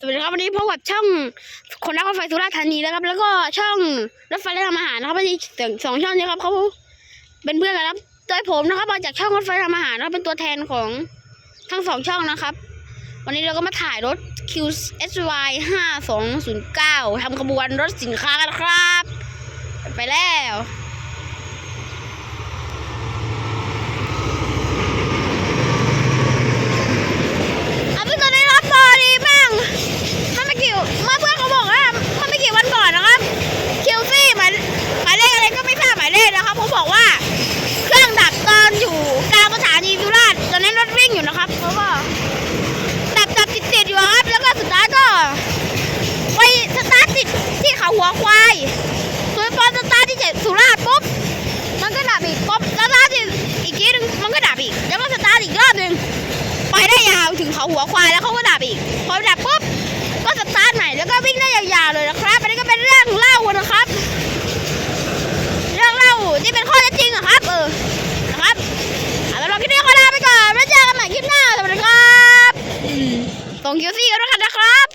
สวัสดีครับวันนี้พบกับช่องคนรักรถไฟสุราษฎร์ธานีนะครับ แล้วก็ช่องรถไฟและทำอาหารนะครับวันนี้สองสองช่องนี้ครับเขาเป็นเพื่อนกันครับโดยผมนะครับมาจากช่องรถไฟทำอาหารนะครับเป็นตัวแทนของทั้งสองช่องนะครับ วันนี้เราก็มาถ่ายรถ QSY 5209ทำขบวนรถสินค้ากันครับ ไปแล้ว อะพี่ตัวนี้รับพอดีแม่งมันไม่กี่เมื่อเพื่อนเขาบอกว่ามันไม่กี่วันก่อนนะครับคิวซี่หมายหมายเลขอะไรก็ไม่ทราบหมาย เขนะครับเขาบอกว่า เครื่องดับตอนอยู่กลางสถานีสุราษฎร์ตอนนั้นรถวิ่งอยู่นะครับเขาก็ดับดับติดติดอยู่ครับ แล้วก็สุดท้ายก็ไปสตาร์ทติดที่เขาหัวควายส่วนพอสตาร์ทที่เจ็ดสุราษฎร์ปุ๊บมันก็ดับอีกปุ๊บสตาร์ทอีกทีนึงมันก็ดับอีก แล้วก็สตาร์ทอีกรอบหนึ่งไปได้ยาวถึงเขาหัวควายแล้วเขาก็ดับอีกพอดับปุ๊บก็สตาร์ทใหม่แล้วก็วิ่งได้ยาวๆเลยนะครับ ส่งคิวซี่กันด้วยกันนะครับ